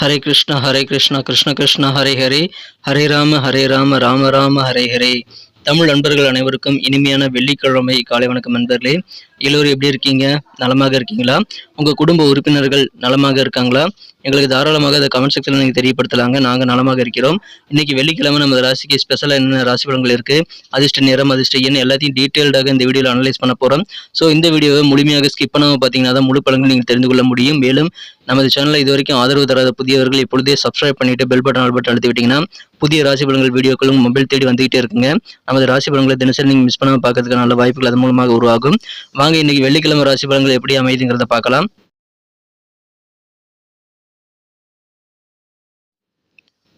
ஹரே கிருஷ்ணா ஹரே கிருஷ்ணா கிருஷ்ண கிருஷ்ணா ஹரே ஹரே. ஹரே ராம ஹரே ராம ராம ராம ஹரே ஹரே. தமிழ் நண்பர்கள் அனைவருக்கும் இனிமையான வெள்ளிக்கிழமை. காலை வணக்கம் நண்பர்களே எல்லோரும் எப்படி இருக்கீங்க? நலமாக இருக்கீங்களா? உங்கள் குடும்ப உறுப்பினர்கள் நலமாக இருக்காங்களா? எங்களுக்கு தாராளமாக அதை கமெண்ட் செக்ஷனில் நீங்கள் தெரியப்படுத்தலாங்க. நாங்கள் நலமாக இருக்கிறோம். இன்னைக்கு வெள்ளிக்கிழமை நம்ம ராசிக்கு ஸ்பெஷலாக என்னென்ன ராசி பலன்கள் இருக்குது அதிர்ஷ்ட நிறம் அதிர்ஷ்ட எண் எல்லாத்தையும் டீட்டெயில்டாக இந்த வீடியோவில் அனலைஸ் பண்ண போகிறோம் ஸோ இந்த வீடியோவை முழுமையாக ஸ்கிப் பண்ணாமல் பார்த்தீங்கன்னா தான் முழு பலன்கள் நீங்கள் தெரிந்து கொள்ள முடியும். மேலும் நமது சேனலில் இது வரைக்கும் ஆதரவு தராத புதியவர்கள் இப்பொழுதே சப்ஸ்கிரைப் பண்ணிட்டு பெல் பட்டன் ஆல் பட்டன் அழுத்தி விட்டிங்கன்னா புதிய ராசி பலன்கள் வீடியோக்களும் மொபைல் தேடி வந்துகிட்டே இருக்குங்க. நமது ராசி பலன்களை தினசரி நீங்கள் மிஸ் பண்ணாமல் பார்க்கறதுக்கு நல்ல வாய்ப்புகள் அது மூலமாக உருவாகும். வாங்க இன்னைக்கு வெள்ளிக்கிழமை ராசி பலன்கள் எப்படி அமைதுங்கிறத பார்க்கலாம்.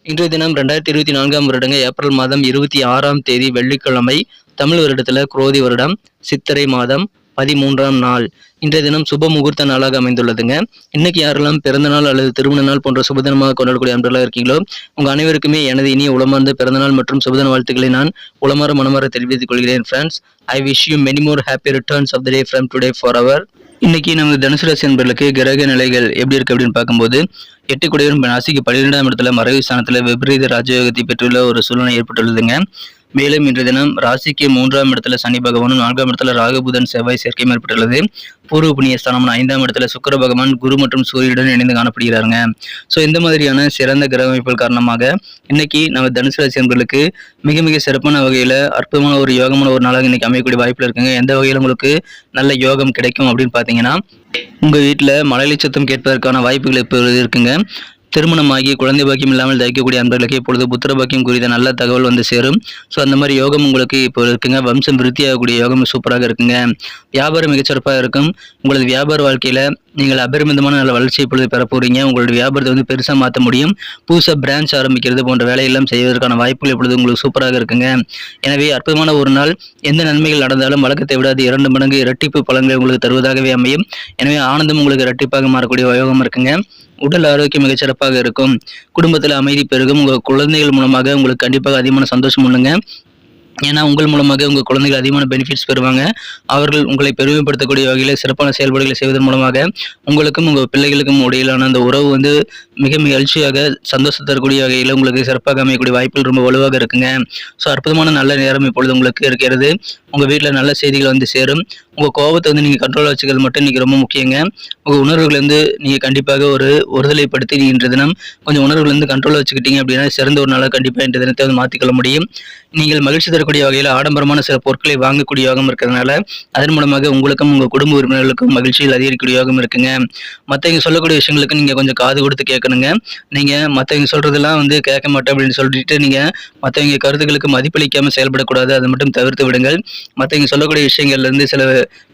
இன்றைய தினம் ரெண்டாயிரத்தி இருபத்தி நான்காம் வருடங்க ஏப்ரல் மாதம் இருபத்தி ஆறாம் தேதி வெள்ளிக்கிழமை தமிழ் வருடத்துல குரோதி வருடம் சித்திரை மாதம் பதிமூன்றாம் நாள். இன்றைய தினம் சுப முகூர்த்த நாளாக அமைந்துள்ளதுங்க. இன்னைக்கு யாரெல்லாம் பிறந்த நாள் அல்லது திருமண நாள் போன்ற சுபதினமாக கொண்டாடக்கூடிய அன்றெல்லாம் இருக்கீங்களோ உங்க அனைவருக்குமே எனது இனிய உளமார்ந்த பிறந்த நாள் மற்றும் சுபதின வாழ்த்துக்களை நான் உளமாற மனமாற தெரிவித்துக் கொள்கிறேன் friends I wish you many more happy returns of the day from today for அவர் இன்னைக்கு நமது தனுசு ராசி என்பர்களுக்கு கிரக நிலைகள் எப்படி இருக்கு அப்படின்னு பார்க்கும்போது எட்டு குடையரும் ராசிக்கு பன்னிரெண்டாம் இடத்துல மறைவு ஸ்தானத்தில் விபரீத ராஜயோகத்தை பெற்றுள்ள ஒரு சூழ்நிலை ஏற்பட்டுள்ளதுங்க. மேலும் இன்றைய தினம் ராசிக்கு மூன்றாம் இடத்துல சனி பகவானும் நான்காம் இடத்துல ராகுபுதன் செவ்வாய் சேர்க்கையும் ஏற்பட்டுள்ளது பூர்வ புண்ணிய ஸ்தானம் ஐந்தாம் இடத்துல சுக்கர பகவான் குரு மற்றும் சூரியனுடன் இணைந்து காணப்படுகிறாருங்க. ஸோ இந்த மாதிரியான சிறந்த கிரக அமைப்புகள் காரணமாக இன்னைக்கு நம்ம தனுசு ராசி என்பர்களுக்கு மிக மிக சிறப்பான வகையில் அற்புதமான ஒரு யோகமான ஒரு நாளாக இன்னைக்கு அமையக்கூடிய வாய்ப்புல இருக்குங்க. எந்த வகையில் உங்களுக்கு நல்ல யோகம் கிடைக்கும் அப்படின்னு பார்த்தீங்கன்னா உங்கள் வீட்டில் மழலை சத்தம் கேட்பதற்கான வாய்ப்புகள் இப்போ இருக்குங்க. திருமணமாகி குழந்தை பாக்கியம் இல்லாமல் தவிக்கக்கூடிய அன்பர்களுக்கு இப்பொழுது புத்திர பாக்கியம் குறித்த நல்ல தகவல் வந்து சேரும். ஸோ அந்த மாதிரி யோகம் உங்களுக்கு இப்போ இருக்குங்க. வம்சம் விருத்தியாகக்கூடிய யோகம் சூப்பராக இருக்குங்க. வியாபாரம் மிகச்சிறப்பாக இருக்கும். உங்களது வியாபார வாழ்க்கையில் நீங்கள் அபரிமிதமான நல்ல வளர்ச்சி இப்பொழுது பெற போறீங்க உங்களுடைய வியாபாரத்தை வந்து பெருசாக மாற்ற முடியும். புதுசாக பிரான்ச் ஆரம்பிக்கிறது போன்ற வேலையெல்லாம் செய்வதற்கான வாய்ப்புகள் இப்பொழுது உங்களுக்கு சூப்பராக இருக்குங்க. எனவே அற்புதமான ஒரு நாள். எந்த நன்மைகள் நடந்தாலும் வழக்கத்தை விட அது இரண்டு மடங்கு இரட்டிப்பு பலன்களை உங்களுக்கு தருவதாகவே அமையும். எனவே ஆனந்தம் உங்களுக்கு இரட்டிப்பாக மாறக்கூடிய யோகம் இருக்குங்க. உடல் ஆரோக்கியம் மிகச் சிறப்பாக இருக்கும். குடும்பத்தில் அமைதி பெருகும். உங்கள் குழந்தைகள் மூலமாக உங்களுக்கு கண்டிப்பாக அதிகமான சந்தோஷம் உண்டுங்க. ஏன்னா உங்கள் மூலமாக உங்கள் குழந்தைகள் அதிகமான பெனிஃபிட்ஸ் பெறுவாங்க. அவர்கள் உங்களை பெருமைப்படுத்தக்கூடிய வகையில் சிறப்பான செயல்பாடுகளை செய்வதன் மூலமாக உங்களுக்கும் உங்கள் பிள்ளைகளுக்கும் இடையிலான அந்த உறவு வந்து மிக மகிழ்ச்சியாக சந்தோஷம் தரக்கூடிய வகையில் உங்களுக்கு சிறப்பாக அமையக்கூடிய வாய்ப்புகள் ரொம்ப வலுவாக இருக்குங்க. ஸோ அற்புதமான நல்ல நேரம் இப்பொழுது உங்களுக்கு இருக்கிறது. உங்கள் வீட்டில் நல்ல செய்திகள் வந்து சேரும். உங்கள் கோபத்தை வந்து நீங்கள் கண்ட்ரோலாக வச்சுக்கிறது மட்டும் இன்றைக்கி ரொம்ப முக்கியங்க. உங்கள் உணர்வுகள்லேருந்து நீங்கள் கண்டிப்பாக ஒரு ஒருதலைப்படுத்தி நீ இன்று தினம் கொஞ்சம் உணர்வுலேருந்து கண்ட்ரோலாக கண்ட்ரோல் வச்சுக்கிட்டீங்க அப்படின்னா சிறந்த ஒரு நாளாக கண்டிப்பாக இன்று தினத்தை வந்து மாற்றிக்கொள்ள முடியும். நீங்கள் மகிழ்ச்சி தரக்கூடிய வகையில் ஆடம்பரமான சில பொருட்களை வாங்கக்கூடிய யோகம் இருக்கிறதுனால அதன் மூலமாக உங்களுக்கும் உங்கள் குடும்ப உறுப்பினர்களுக்கும் மகிழ்ச்சியில் அதிகரிக்கக்கூடிய யோகம் இருக்குங்க. மற்றவங்க சொல்லக்கூடிய விஷயங்களுக்கு நீங்கள் கொஞ்சம் காது கொடுத்து கேட்கணுங்க. நீங்கள் மற்றவங்க சொல்கிறதெல்லாம் வந்து கேட்க மாட்டேன் அப்படின்னு சொல்லிட்டு நீங்கள் மற்றவங்க கருத்துக்களுக்கு மதிப்பளிக்காமல் செயல்படக்கூடாது. அதை மட்டும் தவிர்த்து விடுங்கள். மற்றவங்க சொல்லக்கூடிய விஷயங்கள்லேருந்து சில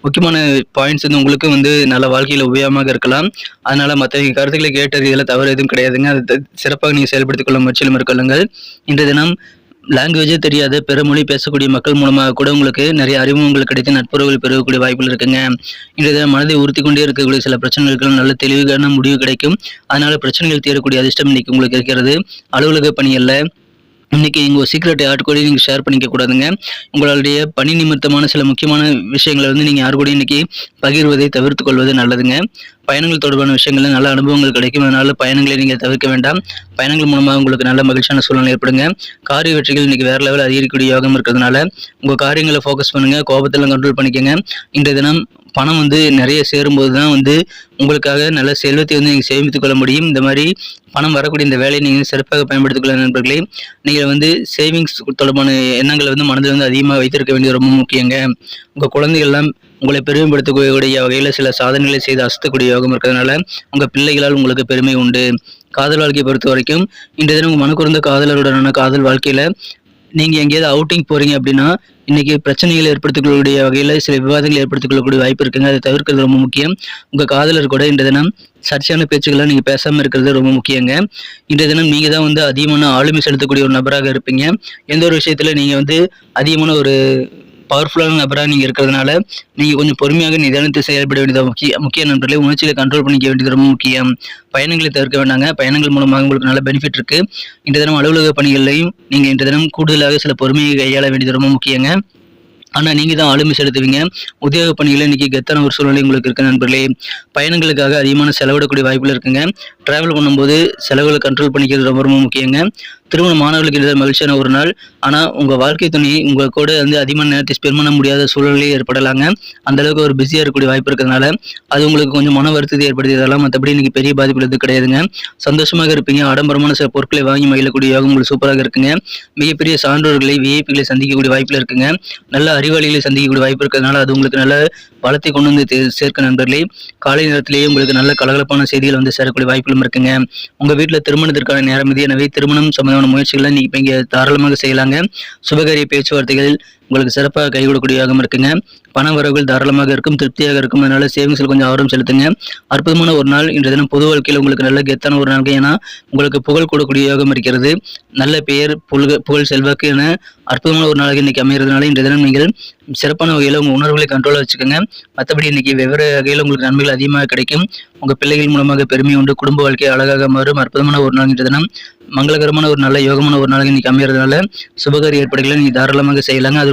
முக்கியமான பாயிண்ட்ஸ் வந்து உங்களுக்கு வந்து நல்ல வாழ்க்கையில் உபயோகமாக இருக்கலாம். அதனால மற்றவங்க கருத்துக்களை கேட்டது இதில் தவறு எதுவும் கிடையாதுங்க. அது சிறப்பாக நீங்கள் செயல்படுத்திக் கொள்ள முயற்சியில் மேற்கொள்ளுங்கள். இன்றைய தினம் லாங்குவேஜே தெரியாத பிற மொழி பேசக்கூடிய மக்கள் மூலமாக கூட உங்களுக்கு நிறைய அறிமுகங்கள் கிடைத்து நட்புறவுகள் பெறக்கூடிய வாய்ப்புகள் இருக்குங்க. இன்றைய தினம் மனதை உறுத்தி கொண்டே இருக்கக்கூடிய சில பிரச்சனைகளுக்கு நல்ல தெளிவான முடிவு கிடைக்கும். அதனால பிரச்சனைகள் தீரக்கூடிய அதிர்ஷ்டம் இன்னைக்கு உங்களுக்கு இருக்கிறது. அலுவலக இன்றைக்கி நீங்கள் ஒரு சீக்ரெட் யார் கூட நீங்கள் ஷேர் பண்ணிக்க கூடாதுங்க. உங்களுடைய பணி நிமித்தமான சில முக்கியமான விஷயங்களை வந்து நீங்கள் யார் கூட இன்னைக்கு பகிர்வதை தவிர்த்து கொள்வது நல்லதுங்க. பயணங்கள் தொடர்பான விஷயங்களில் நல்ல அனுபவங்கள் கிடைக்கும். அதனால் பயணங்களை நீங்கள் தவிர்க்க வேண்டாம். பயணங்கள் மூலமாக உங்களுக்கு நல்ல மகிழ்ச்சியான சூழ்நிலை ஏற்படுங்க. காரிய வெற்றிகள் இன்றைக்கி வேறு லெவலில் அதிகரிக்கக்கூடிய யோகம் இருக்கிறதுனால உங்கள் காரியங்களை ஃபோக்கஸ் பண்ணுங்கள் கோபத்தெல்லாம் கண்ட்ரோல் பண்ணிக்கங்க. இன்றைய தினம் பணம் வந்து நிறைய சேரும்போது தான் வந்து உங்களுக்காக நல்ல செல்வத்தை வந்து நீங்கள் சேமித்துக் கொள்ள முடியும். இந்த மாதிரி பணம் வரக்கூடிய இந்த வேலையை நீங்கள் சிறப்பாக பயன்படுத்திக் நண்பர்களே நீங்கள் வந்து சேவிங்ஸ் தொடர்பான எண்ணங்களை வந்து மனதில் வந்து அதிகமாக வைத்திருக்க வேண்டியது ரொம்ப முக்கியங்க. உங்கள் குழந்தைகள்லாம் உங்களை பெருமைப்படுத்தக்கூடிய வகையில் சில சாதனைகளை செய்து அசத்தக்கூடிய யோகம் இருக்கிறதுனால உங்கள் பிள்ளைகளால் உங்களுக்கு பெருமை உண்டு. காதல் வாழ்க்கையை பொறுத்த வரைக்கும் இன்றைய தினம் உங்கள் மனக்குறந்த காதலருடனான காதல் வாழ்க்கையில் நீங்கள் எங்கேயாவது அவுட்டிங் போகிறீங்க அப்படின்னா இன்னைக்கு பிரச்சனைகளை ஏற்படுத்திக்கொள்ளக்கூடிய வகையில் சில விவாதங்களை ஏற்படுத்திக்கொள்ளக்கூடிய வாய்ப்பு இருக்குங்க. அதை தவிர்க்கிறது ரொம்ப முக்கியம். உங்கள் காதலர் கூட இன்றைய தினம் சர்ச்சையான பேச்சுக்களை நீங்கள் பேசாமல் இருக்கிறது ரொம்ப முக்கியங்க. இன்றைய தினம் நீங்கள் தான் வந்து அதிகமான ஆளுமை செலுத்தக்கூடிய ஒரு நபராக இருப்பீங்க. எந்த ஒரு விஷயத்தில் நீங்கள் வந்து அதிகமான ஒரு பவர்ஃபுல்லான நபராக நீங்கள் இருக்கிறதுனால நீங்கள் கொஞ்சம் பொறுமையாக நிதானத்தை செயல்பட வேண்டியது முக்கிய முக்கிய நண்பர்களே உணர்ச்சியில் கண்ட்ரோல் பண்ணிக்க வேண்டியது ரொம்ப முக்கியம். பயணங்களை தவிர்க்க வேண்டாங்க. பயணங்கள் மூலமாக உங்களுக்கு நல்ல பெனிஃபிட் இருக்குது இன்றைய தினம் அலுவலக பணிகளையும் நீங்கள் இன்றைய தினம் கூடுதலாக சில பொறுமையை கையாள வேண்டியது ரொம்ப முக்கியங்க. ஆனால் நீங்கள் தான் ஆளுமை செலுத்துவீங்க. உத்தியோக பணியில் இன்றைக்கி கெத்தான ஒரு சூழ்நிலை உங்களுக்கு இருக்கு நண்பர்களே. பயணங்களுக்காக அதிகமான செலவிடக்கூடிய வாய்ப்புகள் இருக்குங்க. ட்ராவல் பண்ணும்போது செலவுகளை கண்ட்ரோல் பண்ணிக்கிறது ரொம்ப ரொம்ப முக்கியங்க. திருமண மாணவர்களுக்கு இது மகிழ்ச்சியான ஒரு நாள். ஆனால் உங்கள் வாழ்க்கை துணை உங்கள் கூட வந்து அதிகமான நேரத்தை ஸ்பெண்ட் பண்ண முடியாத சூழ்நிலை ஏற்படலாங்க. அந்த அளவுக்கு ஒரு பிஸியாக இருக்கக்கூடிய வாய்ப்பு இருக்கிறதுனால அது உங்களுக்கு கொஞ்சம் மன வருத்தத்தை ஏற்படுத்தியதெல்லாம் மற்றபடி இன்னைக்கு பெரிய பாதிப்பு எதுவும் கிடையாதுங்க. சந்தோஷமாக இருப்பீங்க. ஆடம்பரமான சில பொருட்களை வாங்கி மகிழக்கூடிய யோகம் உங்களுக்கு சூப்பராக இருக்குங்க. மிகப்பெரிய சான்றோர்களை விஐபிகளை சந்திக்கக்கூடிய வாய்ப்பில் இருக்குங்க. நல்ல அறிவாளிகளை சந்திக்கக்கூடிய வாய்ப்பு இருக்கிறதுனால அது உங்களுக்கு நல்ல பலத்தை கொண்டு வந்து சேர்க்க நண்பர்களே. காலை நேரத்திலேயே உங்களுக்கு நல்ல கலகலப்பான செய்திகள் வந்து சேரக்கூடிய வாய்ப்புகளும் இருக்குங்க. உங்கள் வீட்டில் திருமணத்திற்கான நேரம் இது. எனவே திருமணம் சம்பந்தமான முயற்சிகளை நீங்க இப்ப தாராளமாக செய்யலாங்க. சுபகாரிய பேச்சுவார்த்தைகள் உங்களுக்கு சிறப்பாக கை கொடுக்கூடியதாகவும் யோகம் இருக்குங்க. பண வரவுகள் தாராளமாக இருக்கும் திருப்தியாக இருக்கும். அதனால சேவிங்ஸில் கொஞ்சம் ஆர்வம் செலுத்துங்க. அற்புதமான ஒரு நாள். இன்றைய தினம் பொது வாழ்க்கையில் உங்களுக்கு நல்ல கெத்தான ஒரு நாள் ஏன்னா உங்களுக்கு புகழ் கொடுக்கக்கூடிய யோகம் இருக்கிறது. நல்ல பெயர் புகழ் புகழ் செல்வாக்கு என அற்புதமான ஒரு நாளாக இன்னைக்கு அமைகிறதுனால இன்றைய தினம் நீங்கள் சிறப்பான வகையில் உங்கள் உணர்வுகளை கண்ட்ரோலாக வச்சுக்கோங்க. மற்றபடி இன்னைக்கு வெவ்வேறு வகையில் உங்களுக்கு நன்மைகள் அதிகமாக கிடைக்கும். உங்கள் பிள்ளைகள் மூலமாக பெருமை உண்டு. குடும்ப வாழ்க்கை அழகாக மாறும். அற்புதமான ஒரு நாள் இன்றைய தினம். மங்களகரமான ஒரு நல்ல யோகமான ஒரு நாளாக இன்னைக்கு அமைகிறதுனால சுபகாரி ஏற்பாடுகளை நீங்கள் தாராளமாக செய்யலாங்க. அது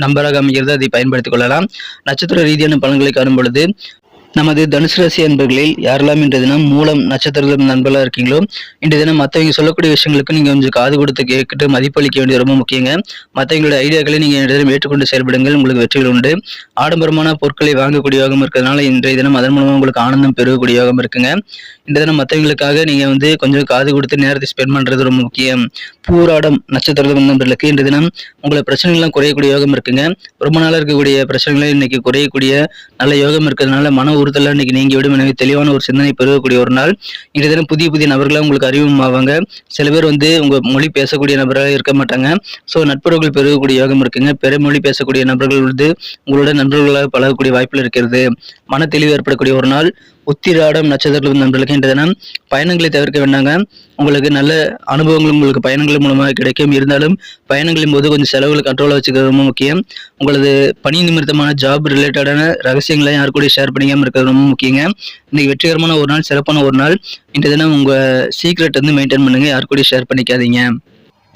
நம்பராக அமைகிறது அதை பயன்படுத்திக் கொள்ளலாம். நட்சத்திர ரீதியான பலன்களை காணும் பொழுது நமது தனுசு ராசி அன்பர்களில் யாரெல்லாம் இன்றைய தினம் மூலம் நட்சத்திர நண்பர்களாக இருக்கீங்களோ இன்றைய தினம் மற்றவங்க சொல்லக்கூடிய விஷயங்களுக்கு நீங்கள் கொஞ்சம் காது கொடுத்து கேட்கிட்டு மதிப்பளிக்க வேண்டியது ரொம்ப முக்கியங்க. மற்றவங்களோட ஐடியாக்களை நீங்கள் இன்றைய தினம் ஏற்றுக்கொண்டு செயல்படுங்கள். உங்களுக்கு வெற்றிகள் உண்டு. ஆடம்பரமான பொருட்களை வாங்கக்கூடிய யோகம் இருக்கிறதுனால இன்றைய தினம் அதன் மூலமாக உங்களுக்கு ஆனந்தம் பெறக்கூடிய யோகம் இருக்குங்க. இந்த தினம் மற்றவங்களுக்காக நீங்கள் வந்து கொஞ்சம் காது கொடுத்து நேரத்தை ஸ்பெண்ட் பண்ணுறது ரொம்ப முக்கியம். பூராடம் நட்சத்திர நண்பர்களுக்கு இன்றைய தினம் உங்களை பிரச்சனைகள்லாம் குறையக்கூடிய யோகம் இருக்குங்க. ரொம்ப நாளாக இருக்கக்கூடிய பிரச்சனைகளை இன்னைக்கு குறையக்கூடிய நல்ல யோகம் இருக்கிறதுனால மன உறுத்தலாம் இன்னைக்கு நீங்கி விடும் எனவே தெளிவான ஒரு சிந்தனை பெருகக்கூடிய ஒரு நாள். இன்றைய தினம் புதிய புதிய நபர்களாக உங்களுக்கு அறிமுகமாவாங்க சில பேர் வந்து உங்க மொழி பேசக்கூடிய நபராக இருக்க மாட்டாங்க. ஸோ நட்புறவுகள் பெருகக்கூடிய யோகம் இருக்குங்க. பிற மொழி பேசக்கூடிய நபர்கள் வந்து உங்களோட நண்பர்களாக பழகக்கூடிய வாய்ப்பில் இருக்கிறது. மன தெளிவு ஏற்படக்கூடிய ஒரு நாள். உத்திராடம் நட்சத்திரத்தில் நண்பர்களுக்கு இன்றைய தினம் பயணங்களை தவிர்க்க வேண்டாங்க. உங்களுக்கு நல்ல அனுபவங்களும் உங்களுக்கு பயணங்கள் மூலமாக கிடைக்கும். இருந்தாலும் பயணங்களின் போது கொஞ்சம் செலவுகளை கண்ட்ரோலாக வச்சுக்கிறது ரொம்ப முக்கியம். உங்களது பணி நிமித்தமான ஜாப் ரிலேட்டடான ரகசியங்களை யார் கூட ஷேர் பண்ணிக்காமல் இருக்கிறது ரொம்ப முக்கியங்க. இன்னைக்கு வெற்றிகரமான ஒரு நாள் சிறப்பான ஒரு நாள். இன்றைய தினம் உங்கள் சீக்ரெட் வந்து மெயின்டைன் பண்ணுங்கள் யார் கூட ஷேர் பண்ணிக்காதீங்க.